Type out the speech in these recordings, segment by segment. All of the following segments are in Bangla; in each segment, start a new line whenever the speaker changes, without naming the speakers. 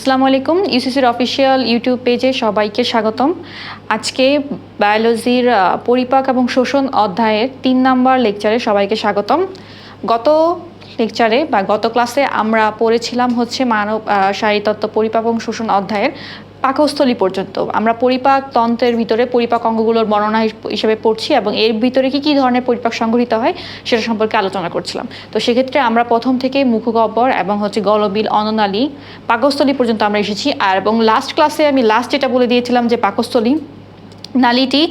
আসসালামু আলাইকুম ইউসিসির অফিসিয়াল ইউটিউব পেজে সবাইকে স্বাগতম। আজকে বায়োলজির পরিপাক এবং শোষণ অধ্যায়ের তিন নাম্বার লেকচারে সবাইকে স্বাগতম। গত লেকচারে বা গত ক্লাসে আমরা পড়েছিলাম হচ্ছে মানব শারীরতত্ত্ব পরিপাক এবং শোষণ অধ্যায়ের পাকস্থলী পর্যন্ত। আমরা পরিপাক তন্ত্রের ভিতরে পরিপাক অঙ্গগুলোর বর্ণনা হিস- হিসেবে পড়ছি এবং এর ভিতরে কি কি ধরনের পরিপাক সংঘটিত হয় সেটা সম্পর্কে আলোচনা করছিলাম। তো সেক্ষেত্রে আমরা প্রথম থেকে মুখগহ্বর এবং হচ্ছে গলবিল, অননালী, পাকস্থলী পর্যন্ত আমরা এসেছি। আর এবং লাস্ট ক্লাসে আমি লাস্ট যেটা বলে দিয়েছিলাম যে পাকস্থলী নালীটি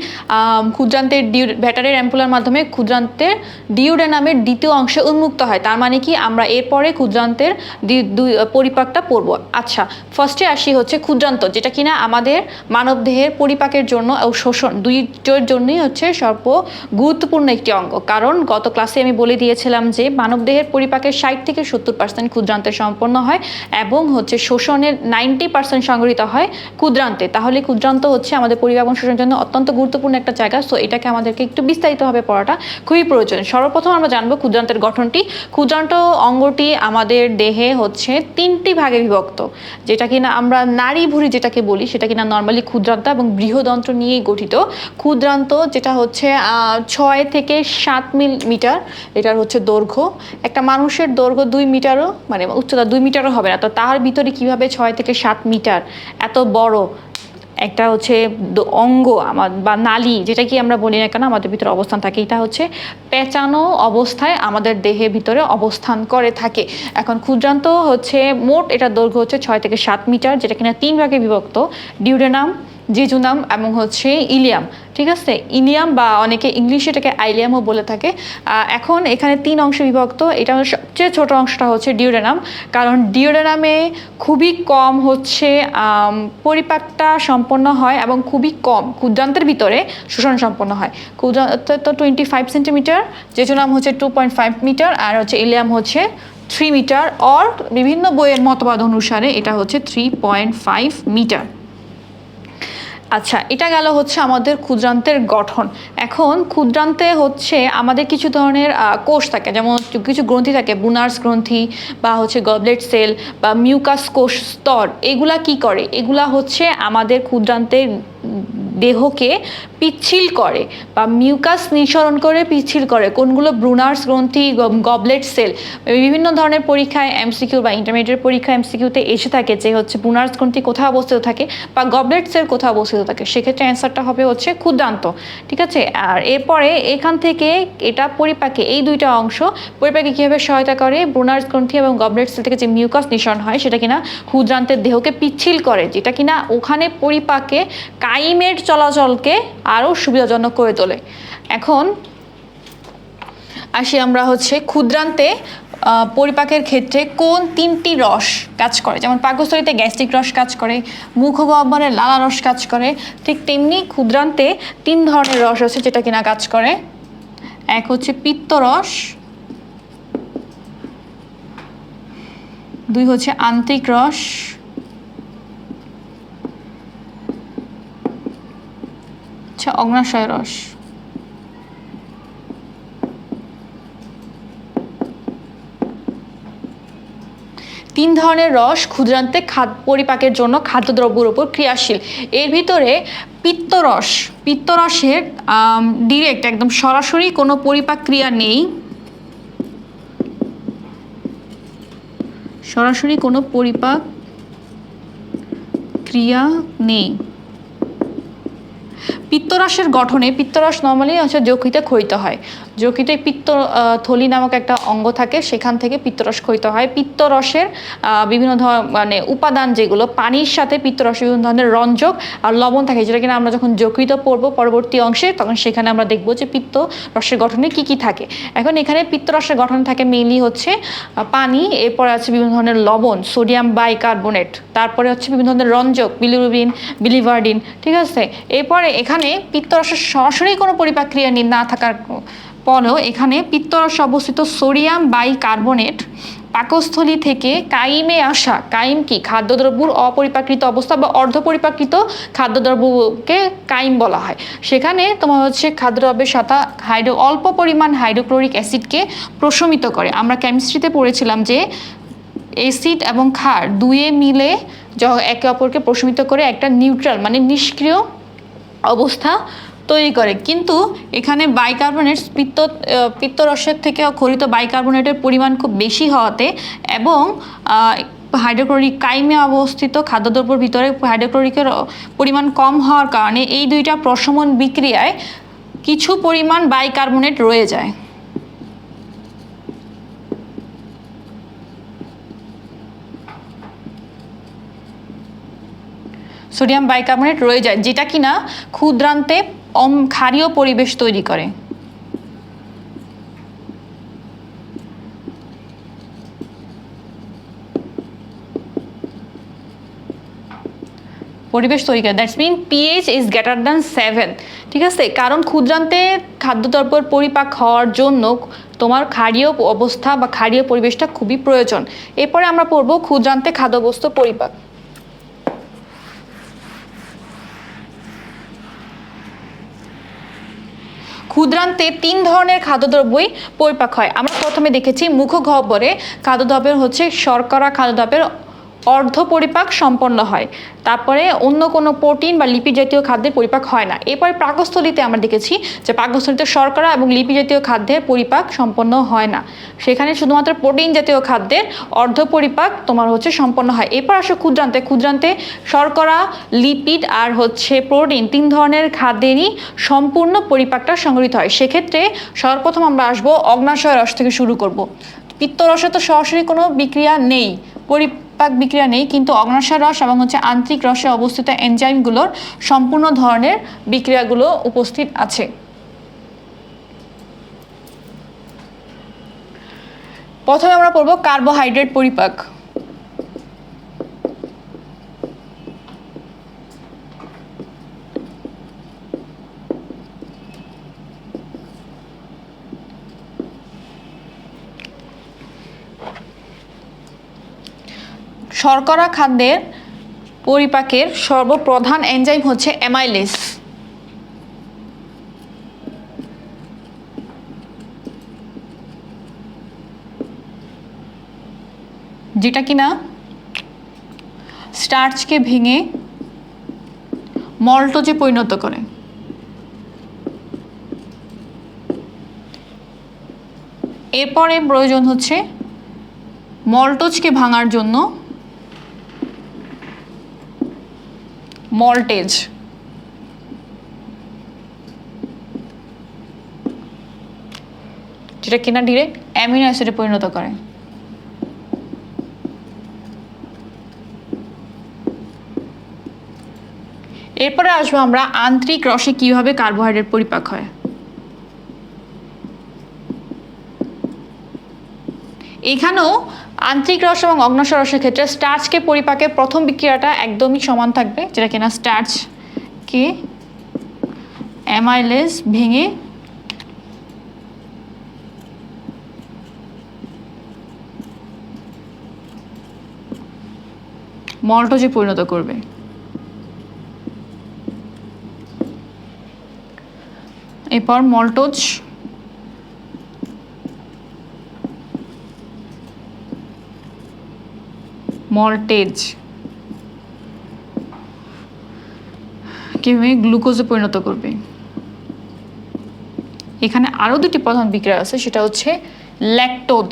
ক্ষুদ্রান্তের ডিউ ব্যাটারির অ্যাম্পুলার মাধ্যমে ক্ষুদ্রান্তের ডিউডেনামের দ্বিতীয় অংশে উন্মুক্ত হয়। তার মানে কি? আমরা এরপরে ক্ষুদ্রান্তের দুই পরিপাকটা পড়ব। আচ্ছা ফার্স্টে আসি হচ্ছে ক্ষুদ্রান্ত, যেটা কিনা আমাদের মানবদেহের পরিপাকের জন্য ও শোষণ, দুইটার জন্যই হচ্ছে সর্ব গুরুত্বপূর্ণ একটি অঙ্গ। কারণ গত ক্লাসে আমি বলে দিয়েছিলাম যে, মানবদেহের পরিপাকের ষাট থেকে সত্তর পার্সেন্ট ক্ষুদ্রান্তে সম্পন্ন হয় এবং হচ্ছে শোষণের নাইনটি পার্সেন্ট সংগঠিত হয় ক্ষুদ্রান্তে। তাহলে ক্ষুদ্রান্ত হচ্ছে আমাদের পরিপাক শোষণের জন্য অত্যন্ত গুরুত্বপূর্ণ একটা জায়গা সো এটাকে আমাদেরকে একটু বিস্তারিতভাবে পড়াটা খুবই প্রয়োজন। সর্বপ্রথম আমরা জানব ক্ষুদ্রান্তের গঠনটি। ক্ষুদ্রান্ত অঙ্গটি আমাদের দেহে হচ্ছে তিনটি ভাগে বিভক্ত, যেটা কিনা আমরা নারী ভুঁড়ি যেটাকে বলি, সেটা কিনা নর্মালি ক্ষুদ্রান্ত এবং বৃহদন্ত্র নিয়েই গঠিত। ক্ষুদ্রান্ত যেটা হচ্ছে ছয় থেকে সাত মিটার, এটার হচ্ছে দৈর্ঘ্য। একটা মানুষের দৈর্ঘ্য দুই মিটারও মানে উচ্চতা দুই মিটারও হবে না, তো তার ভিতরে কীভাবে ছয় থেকে সাত মিটার এত বড় একটা হচ্ছে অঙ্গ আমার বা নালি, যেটা কি আমরা বলি না কেন, আমাদের ভিতরে অবস্থান থাকে। এটা হচ্ছে পেঁচানো অবস্থায় আমাদের দেহের ভিতরে অবস্থান করে থাকে। এখন ক্ষুদ্রান্ত হচ্ছে মোট এটা দৈর্ঘ্য হচ্ছে ছয় থেকে সাত মিটার, যেটা কিনা তিন ভাগে বিভক্ত। ডিউডেনাম জেজুনাম এবং হচ্ছে ইলিয়াম, ঠিক আছে? ইলিয়াম বা অনেকে ইংলিশে এটাকে আইলিয়ামও বলে থাকে। এখন এখানে তিন অংশে বিভক্ত। এটা সবচেয়ে ছোট অংশটা হচ্ছে ডিওডেনাম। কারণ ডিওডেনামে খুবই কম হচ্ছে পরিপাকটা সম্পন্ন হয় এবং খুবই কম, ক্ষুদ্রান্তের ভিতরে শোষণ সম্পন্ন হয়। ক্ষুদ্রান্ত তো টোয়েন্টি ফাইভ সেন্টিমিটার জেজুনাম হচ্ছে টু পয়েন্ট ফাইভ মিটার আর হচ্ছে ইলিয়াম হচ্ছে থ্রি মিটার অর বিভিন্ন বইয়ের মতবাদ অনুসারে এটা হচ্ছে থ্রি পয়েন্ট ফাইভ মিটার আচ্ছা এটা গেল হচ্ছে আমাদের ক্ষুদ্রান্তের গঠন। এখন ক্ষুদ্রান্তে হচ্ছে আমাদের কিছু ধরনের কোষ থাকে, যেমন কিছু গ্রন্থি থাকে, বুনার্স গ্রন্থি বা হচ্ছে গবলেট সেল বা মিউকাস কোষ স্তর। এগুলা কি করে? এগুলা হচ্ছে আমাদের ক্ষুদ্রান্তের দেহকে পিচ্ছিল করে বা মিউকাস নিঃসরণ করে পিচ্ছিল করে। কোনগুলো? ব্রুনার্স গ্রন্থি গবলেট সেল বিভিন্ন ধরনের পরীক্ষায় এমসিকিউ বা ইন্টারমিডিয়েট পরীক্ষা এমসিকিউতে এসে থাকে যে হচ্ছে ব্রুনার্স গ্রন্থি কোথায় অবস্থিত থাকে বা গবলেট সেল কোথায় অবস্থিত থাকে। সেক্ষেত্রে অ্যান্সারটা হবে হচ্ছে ক্ষুদ্রান্ত। ঠিক আছে? আর এরপরে এখান থেকে এটা পরিপাকে, এই দুইটা অংশ পরিপাকে কীভাবে সহায়তা করে? ব্রুনার্স গ্রন্থি এবং গবলেট সেল থেকে যে মিউকাস নিঃসরণ হয় সেটা কিনা ক্ষুদ্রান্তের দেহকে পিচ্ছিল করে, যেটা কিনা ওখানে পরিপাকে কাইমের চলাচলকে আরও সুবিধাজনক করে তোলে। এখন আসি আমরা হচ্ছে ক্ষুদ্রান্তে পরিপাকের ক্ষেত্রে কোন তিনটি রস কাজ করে? যেমন পাকস্থলীতে গ্যাস্ট্রিক রস কাজ করে, মুখগহ্বরে লালা রস কাজ করে, ঠিক তেমনি ক্ষুদ্রান্তে তিন ধরনের রস আছে যেটা কিনা কাজ করে। এক হচ্ছে পিত্তরস দুই হচ্ছে আন্তিক রস আচ্ছা অগ্নাশয় রস। তিন ধরনের রস ক্ষুদ্রান্তে খাদ পরিপাকের জন্য খাদ্যদ্রব্যের উপর ক্রিয়াশীল। এর ভিতরে পিত্তরস, পিত্তরসের ডিরেক্ট একদম সরাসরি কোনো পরিপাক ক্রিয়া নেই। সরাসরি কোনো পরিপাক ক্রিয়া নেই। পিত্তরসের গঠনে পিত্তরস নর্মালি হচ্ছে যকৃতে ক্ষয়িত হয়। যকৃতে পিত্ত থলি নামক একটা অঙ্গ থাকে, সেখান থেকে পিত্তরস ক্ষয়িত হয়। পিত্তরসের বিভিন্ন ধর মানে উপাদান যেগুলো, পানির সাথে পিত্তরসের বিভিন্ন ধরনের রঞ্জক আর লবণ থাকে, যেটা কিনা আমরা যখন যকৃত পড়ব পরবর্তী অংশে, তখন সেখানে আমরা দেখব যে পিত্ত রসের গঠনে কি কি থাকে। এখন এখানে পিত্তরসের গঠন থাকে মেইনলি হচ্ছে পানি, এরপরে আছে বিভিন্ন ধরনের লবণ সোডিয়াম বাইকার্বনেট তারপরে হচ্ছে বিভিন্ন ধরনের রঞ্জক বিলিরুবিন বিলিভার্ডিন ঠিক আছে? এরপরে এখানে পিত্তরসের সরাসরি কোনো পরিপাক্রিয়া নি- থাকার পরেও এখানে পিত্তরসে অবস্থিত সোডিয়াম বাইকার্বনেট পাকস্থলী থেকে কাইমে আসা, কাইম কি? খাদ্যদ্রব্যর অপরিপাকৃত অবস্থা বা অর্ধপরিপাকৃত খাদ্যদ্রব্যকে কাইম বলা হয়। সেখানে তোমার হচ্ছে খাদ্যদ্রব্যের সাথে হাইড্রো অল্প পরিমাণ হাইড্রোক্লোরিক অ্যাসিডকে প্রশমিত করে। আমরা কেমিস্ট্রিতে পড়েছিলাম যে অ্যাসিড এবং ক্ষার দুয়ে মিলে একে অপরকে প্রশমিত করে একটা নিউট্রাল মানে নিষ্ক্রিয় অবস্থা তৈরি করে। কিন্তু এখানে বাইকার্বনেট পিত্ত পিত্তরসের থেকে খরিত বাইকার্বনেটের পরিমাণ খুব বেশি হওয়াতে এবং হাইড্রোক্লোরিক কাইমে অবস্থিত খাদ্যদ্রব্যের ভিতরে হাইড্রোক্লোরিকের পরিমাণ কম হওয়ার কারণে এই দুইটা প্রশমন বিক্রিয়ায় কিছু পরিমাণ বাইকার্বনেট রয়ে যায়। সোডিয়াম বাইকার্বনেট রয়ে যায়, যেটা কিনা ক্ষুদ্রান্তে অম ক্ষারীয় পরিবেশ তৈরি করে। পরিবেশ তৈরি করে that's mean pH is greater than seven ঠিক আছে? কারণ ক্ষুদ্রান্তে খাদ্যদ্রব্যের পরিপাক হওয়ার জন্য তোমার ক্ষারীয় অবস্থা বা ক্ষারীয় পরিবেশটা খুবই প্রয়োজন। এরপরে আমরা পড়ব ক্ষুদ্রান্তে খাদ্যবস্তু পরিপাক। ক্ষুদ্রান্তে তিন ধরনের খাদ্যদ্রব্যই পরিপাক হয়। আমরা প্রথমে দেখেছি মুখগহ্বরে খাদ্যদ্রব্যের হচ্ছে শর্করা খাদ্যদ্রব্যের অর্ধ পরিপাক সম্পন্ন হয়। তারপরে অন্য কোনো প্রোটিন বা লিপি জাতীয় খাদ্যের পরিপাক হয় না। এরপরে পাকস্থলিতে আমরা দেখেছি যে পাকস্থলিতে শর্করা এবং লিপি জাতীয় খাদ্যের পরিপাক সম্পন্ন হয় না। সেখানে শুধুমাত্র প্রোটিন জাতীয় খাদ্যের অর্ধ পরিপাক তোমার হচ্ছে সম্পন্ন হয়। এরপর আসো ক্ষুদ্রান্তে। ক্ষুদ্রান্তে শর্করা, লিপিড আর হচ্ছে প্রোটিন তিন ধরনের খাদ্যেরই সম্পূর্ণ পরিপাকটা সংগঠিত হয়। সেক্ষেত্রে সর্বপ্রথম আমরা আসব অগ্নাশয় রস থেকে শুরু করব। পিত্তরসে তো সরাসরি কোনো বিক্রিয়া নেই। পরিপাক বিক্রিয়া নেই, কিন্তু অগ্নাশয় রস এবং হচ্ছে আন্তরিক রসে অবস্থিত এনজাইমগুলোর সম্পূর্ণ ধরনের বিক্রিয়াগুলো উপস্থিত আছে। প্রথমে আমরা পড়ব কার্বোহাইড্রেট পরিপাক। শর্করা খাদ্যের পরিপাকের সর্বপ্রধান এনজাইম হচ্ছে অ্যামাইলেস যেটা কিনা স্টার্চকে ভেঙে মল্টোজে পরিণত করে। এরপরে প্রয়োজন হচ্ছে মল্টোজকে ভাঙার জন্য মল্টেজ। যেটা কিনা ডিরেক্ট অ্যামিনো অ্যাসিডে পরিণত করে। এরপরে আসব আমরা আন্তরিক রসে কীভাবে কার্বোহাইড্রেট পরিপাক হয়। এখানেও আন্তরিক রস এবং অগ্নাশয় রসের ক্ষেত্রে স্টার্চকে পরিপাকের প্রথম বিক্রিয়াটা একদমই সমান থাকবে, যেটা কিনা স্টার্চকে অ্যামাইলেজ ভেঙে মল্টোজে পরিণত করবে। এরপর মল্টোজ মল্টেজ। কীভাবে গ্লুকোজে পরিণত করবে। এখানে আরও দুটি প্রধান বিক্রিয়া আছে, সেটা হচ্ছে ল্যাকটোজ।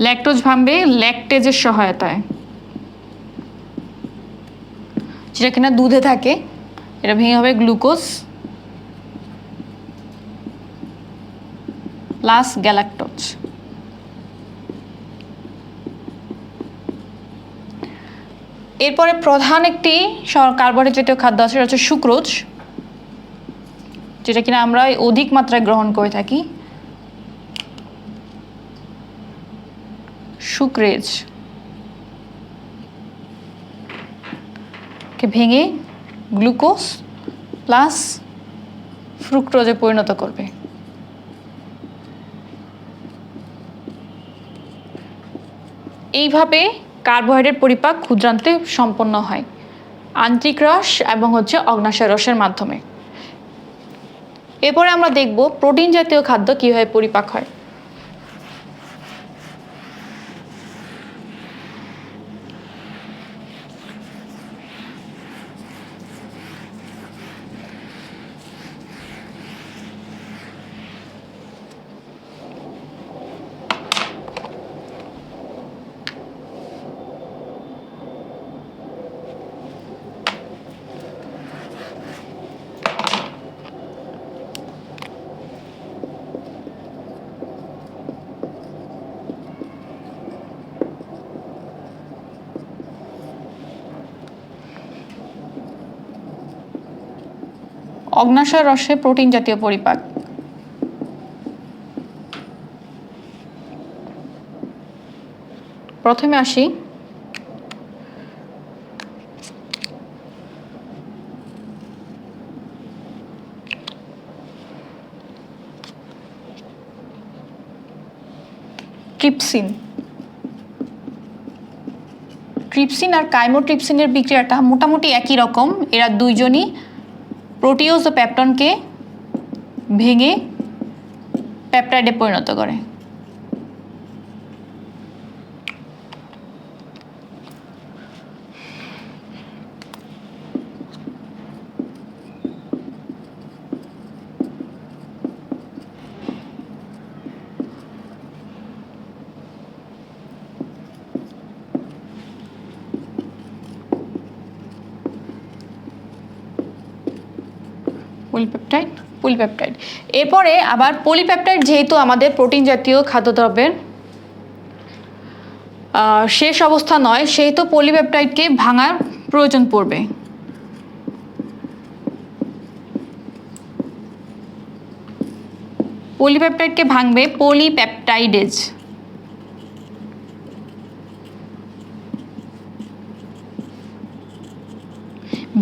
ল্যাকটোজ ভাঙবে ল্যাকটেজের সহায়তায়। যেটা কিনা দুধে থাকে, এটা ভেঙে হবে গ্লুকোজ। প্লাস গ্যালাক্টোজ এরপরে প্রধান একটি কার্বোহাইড্রেট জাতীয় খাদ্য আছে, সেটা হচ্ছে সুক্রোজ, যেটা কিনা আমরা অধিক মাত্রায় গ্রহণ করে থাকি। সুক্রেজ। ভেঙে গ্লুকোজ প্লাস ফ্রুক্টোজে পরিণত করবে। এইভাবে কার্বোহাইড্রেট পরিপাক ক্ষুদ্রান্তে সম্পন্ন হয়। আন্তরিক রস এবং হচ্ছে অগ্নাশয় রসের মাধ্যমে। এরপরে আমরা দেখব প্রোটিন জাতীয় খাদ্য কীভাবে পরিপাক হয়। অগ্নাশয় রসে প্রোটিন জাতীয় পরিপাক। প্রথমে আসি। ট্রিপসিন। ট্রিপসিন আর কাইমোট্রিপসিনের বিক্রিয়াটা মোটামুটি একই রকম, এরা দুইজনই প্রোটিওজ ও প্যাপটনকে ভেঙে প্যাপটাইডে পরিণত করে। Polypeptide polypeptide. এরপরে আবার পলিপেপটাইড যেহেতু আমাদের প্রোটিন জাতীয় খাদ্যদ্রব্যের শেষ অবস্থা নয়, সেহেতু পলিপেপটাইডকে ভাঙার প্রয়োজন পড়বে। পলিপেপটাইডকে ভাঙবে পলিপেপটাইডেজ।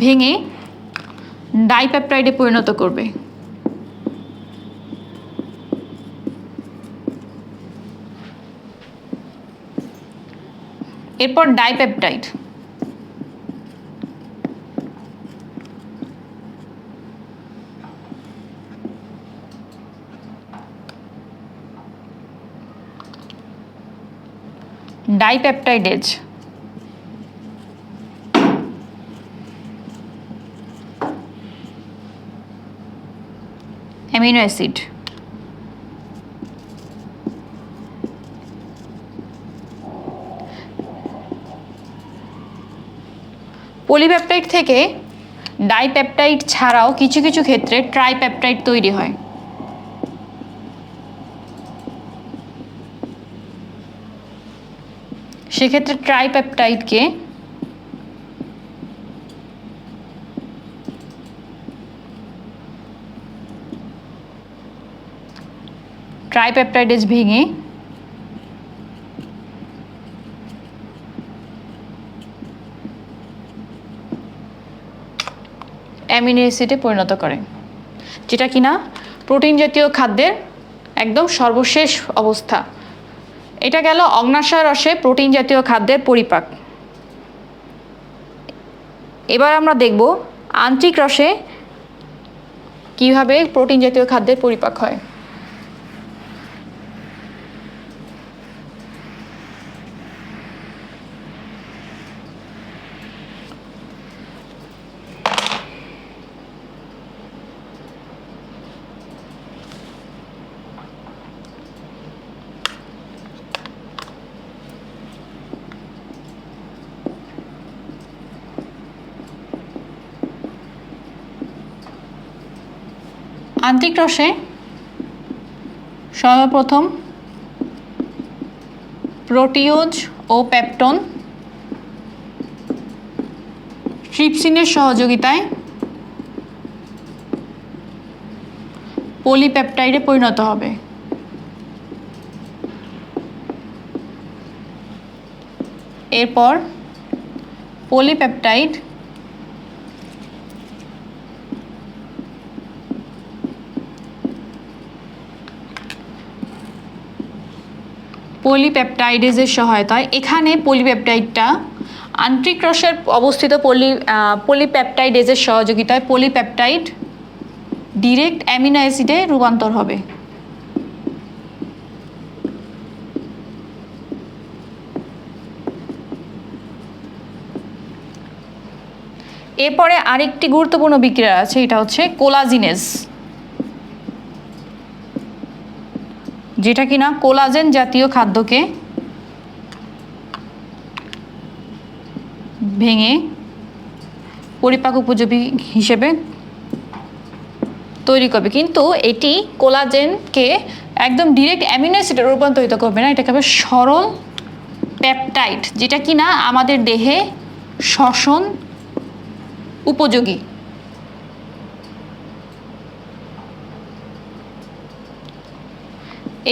ভেঙে ডাইপেপটাইডে পরিণত করবে। এরপর dipeptide. Dipeptidase amino acid. Polypeptide থেকে ডাইপেপটাইড ছাড়াও কিছু কিছু ক্ষেত্রে ট্রাইপেপটাইড তৈরি হয়। সেক্ষেত্রে ট্রাইপেপটাইডকে ট্রাইপেপটাইডেজ ভেঙে অ্যামিনো অ্যাসিডে পরিণত করে, যেটা কিনা প্রোটিন জাতীয় খাদ্যের একদম সর্বশেষ অবস্থা। এটা গেল অগ্নাশয় রসে প্রোটিন জাতীয় খাদ্যের পরিপাক। এবার আমরা দেখব আন্ত্রিক রসে কীভাবে প্রোটিন জাতীয় খাদ্যের পরিপাক হয়। আন্ত্রিক রসে সর্বপ্রথম প্রোটিওজ ও পেপটন ট্রিপসিনের সহযোগিতায় পলিপেপটাইডে পরিণত হবে। এরপর পলিপেপটাইড পলিপেপটাইডেজের সহায়তায়। এখানে পলিপেপটাইডটা আন্ত্রিক রসের অবস্থিত পলি পলিপেপটাইডেজের সহযোগিতায় পলিপেপটাইড ডিরেক্ট অ্যামিনো অ্যাসিডে রূপান্তর হবে। এরপরে আরেকটি গুরুত্বপূর্ণ বিক্রিয়া আছে, এটা হচ্ছে কোলাজিনেস। যেটা কিনা কোলাজেন জাতীয় খাদ্যকে ভেঙে পরিপাক উপযোগী হিসেবে তৈরি করবে। কিন্তু এটি কোলাজেনকে একদম ডিরেক্ট অ্যামিনো অ্যাসিডে রূপান্তরিত করবে না। এটাকে সরল পেপটাইড যেটা কিনা আমাদের দেহে শ্বসন উপযোগী।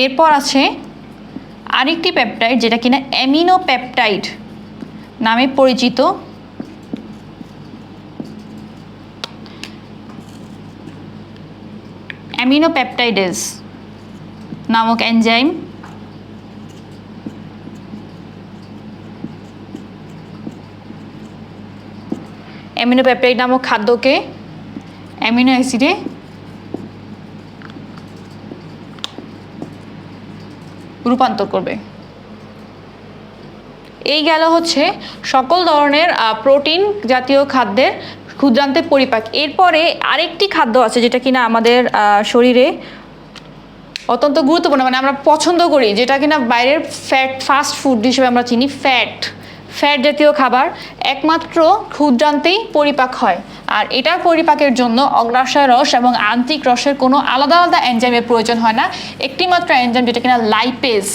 এরপর আছে আরেকটি পেপটাইড যেটা কিনা অ্যামিনো পেপটাইড নামে পরিচিত। অ্যামিনো পেপটাইডেস নামক এনজাইম অ্যামিনো পেপটাইড নামক খাদ্যকে অ্যামিনো অ্যাসিডে রূপান্তর করবে। এই গেল হচ্ছে সকল ধরনের প্রোটিন জাতীয় খাদ্যের ক্ষুদ্রান্তের পরিপাক। এরপরে আরেকটি খাদ্য আছে যেটা কিনা আমাদের শরীরে অত্যন্ত গুরুত্বপূর্ণ মানে আমরা পছন্দ করি, যেটা কিনা বাইরের ফ্যাট ফাস্ট ফুড হিসেবে আমরা চিনি ফ্যাট ফ্যাট জাতীয় খাবার একমাত্র ক্ষুদ্রান্তেই পরিপাক হয়। আর এটা পরিপাকের জন্য অগ্রাশয় রস এবং আন্তিক রসের কোনো আলাদা আলাদা এনজাইমের প্রয়োজন হয় না। একটি মাত্র এনজাইম যেটা কিনা লাইপেজ।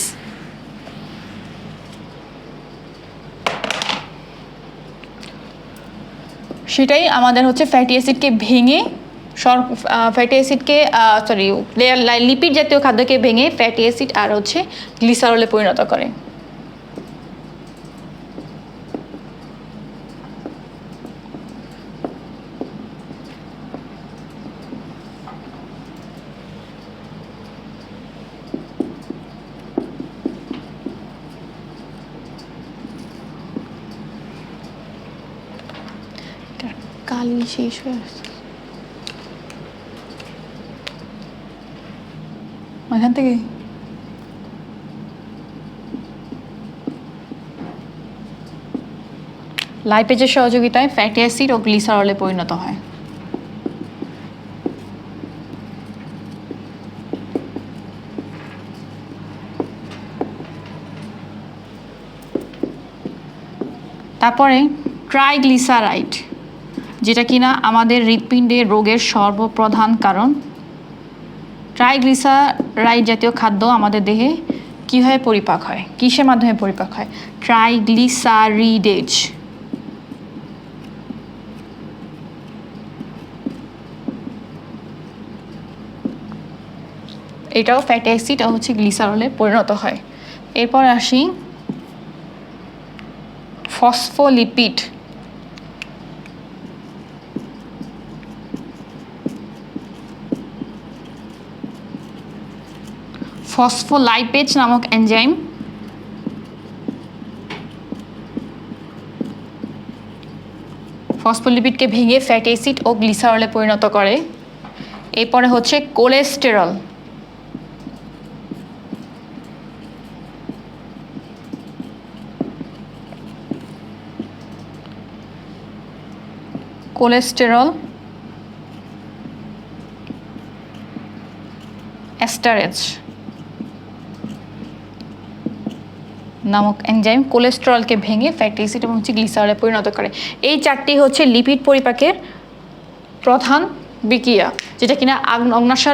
সেটাই আমাদের হচ্ছে ফ্যাটি অ্যাসিডকে ভেঙে সর ফ্যাটি অ্যাসিডকে সরি লিপিড জাতীয় খাদ্যকে ভেঙে ফ্যাটি অ্যাসিড আর হচ্ছে গ্লিসারলে পরিণত করে। শেষ হয়ে আসছে লাইপেজের সহযোগিতায় ফ্যাটি অ্যাসিড ও গ্লিসারলে পরিণত হয়। তারপরে ট্রাইগ্লিসারাইড যেটা কিনা আমাদের হৃৎপিণ্ডের রোগের সর্বপ্রধান কারণ। ট্রাইগ্লিসারাইড জাতীয় খাদ্য আমাদের দেহে কীভাবে পরিপাক হয়? কিসের মাধ্যমে পরিপাক হয়? ট্রাইগ্লিসারিডেজ। এটাও ফ্যাটি অ্যাসিড হচ্ছে গ্লিসারলে পরিণত হয়। এরপর আসি ফসফোলিপিড। ফসফোলাইপেজ নামক এনজাইম। ফসফোলিপিডকে ভেঙে ফ্যাট অ্যাসিড ও গ্লিসারলে পরিণত করে। এরপরে হচ্ছে কোলেস্টেরল। কোলেস্টেরল অ্যাস্টারেজ নামক এনজাইম কোলেস্টেরলকে ভেঙে ফ্যাটি অ্যাসিড এবং হচ্ছে গ্লিসারলে পরিণত করে। এই চারটি হচ্ছে লিপিড পরিপাকের প্রধান বিক্রিয়া, যেটা কিনা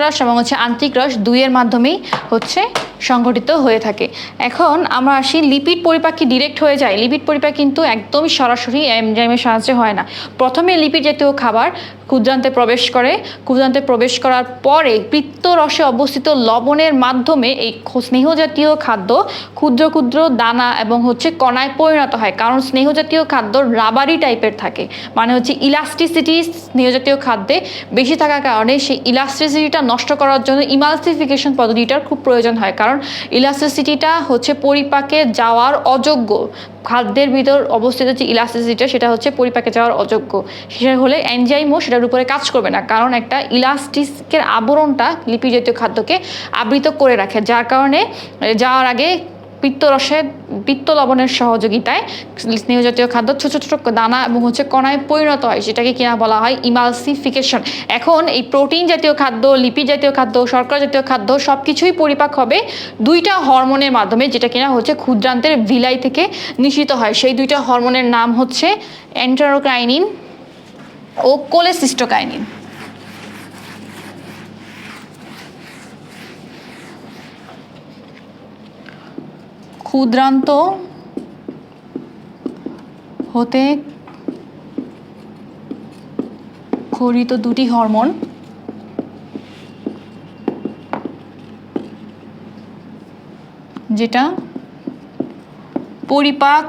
রস এবং হচ্ছে আন্তিক রস দুইয়ের মাধ্যমেই হচ্ছে সংঘটিত হয়ে থাকে। এখন আমরা আসি লিপিড পরিপাক ডিরেক্ট হয়ে যায়। লিপিড পরিপাক কিন্তু একদমই সরাসরি এনজাইমের সাহায্যে হয় না। প্রথমে লিপিড জাতীয় খাবার ক্ষুদ্রান্তে প্রবেশ করে। ক্ষুদ্রান্তে প্রবেশ করার পরে পিত্তরসে অবস্থিত লবণের মাধ্যমে এই স্নেহ জাতীয় খাদ্য ক্ষুদ্র ক্ষুদ্র দানা এবং হচ্ছে কণায় পরিণত হয়। কারণ স্নেহ জাতীয় খাদ্য রাবারি টাইপের থাকে। মানে হচ্ছে ইলাস্টিসিটি স্নেহ জাতীয় খাদ্যে বেশি থাকার কারণে সেই ইলাস্ট্রিসিটিটা নষ্ট করার জন্য ইমালসিফিকেশন পদ্ধতিটার খুব প্রয়োজন হয়। কারণ ইলাস্ট্রিসিটিটা হচ্ছে পরিপাকে যাওয়ার অযোগ্য। খাদ্যের ভিতর অবস্থিত যে ইলাস্টিসিটিটা সেটা হচ্ছে পরিপাকে যাওয়ার অযোগ্য। সেটা হলে এনজাইমও সেটার উপরে কাজ করবে না। কারণ একটা ইলাস্টিকের আবরণটা লিপি জাতীয় খাদ্যকে আবৃত করে রাখে। যার কারণে যাওয়ার আগে পিত্তরসের পিত্ত লবণের সহযোগিতায় স্নেহ জাতীয় খাদ্য, ছোট ছোট দানা এবং হচ্ছে কণায় পরিণত হয়, সেটাকে কিনা বলা হয় ইমালসিফিকেশন। এখন এই প্রোটিন জাতীয় খাদ্য, লিপিড জাতীয় খাদ্য, শর্করা জাতীয় খাদ্য সব কিছুই পরিপাক হবে দুইটা হরমোনের মাধ্যমে, যেটা কিনা হচ্ছে ক্ষুদ্রান্তের ভিলাই থেকে নিশ্চিত হয়। সেই দুইটা হরমোনের নাম হচ্ছে এন্টারোক্রাইনিন ও কোলেসিস্টোকাইনিন। ক্ষুদ্রান্ত হতে খরিত দুটি হরমোন। যেটা পরিপাক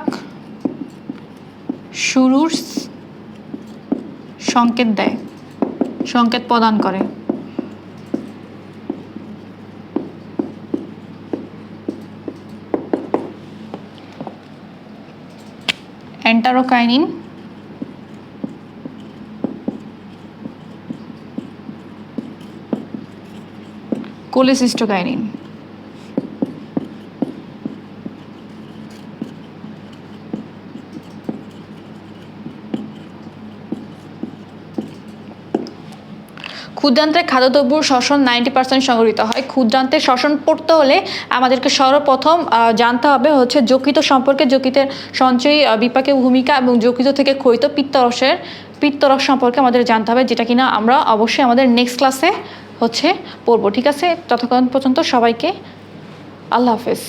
শুরুর সংকেত দেয় সংকেত প্রদান করে। এন্টারোকাইনিন কোলেসিস্টোকাইনিন। ক্ষুদ্রান্তের খাদ্যদ্রব্য শ্বসন নাইনটি পার্সেন্ট সংগঠিত হয়। ক্ষুদ্রান্তের শ্বসন পড়তে হলে আমাদেরকে সর্বপ্রথম জানতে হবে হচ্ছে যকৃত সম্পর্কে। যকৃতের সঞ্চয়ী আহ, বিপাকের ভূমিকা এবং যকৃত থেকে ক্ষয়িত পিত্তরসের পিত্তরস সম্পর্কে আমাদের জানতে হবে যেটা কিনা আমরা অবশ্যই আমাদের নেক্সট ক্লাসে হচ্ছে পড়ব। ঠিক আছে? ততক্ষণ পর্যন্ত সবাইকে আল্লাহ হাফেজ।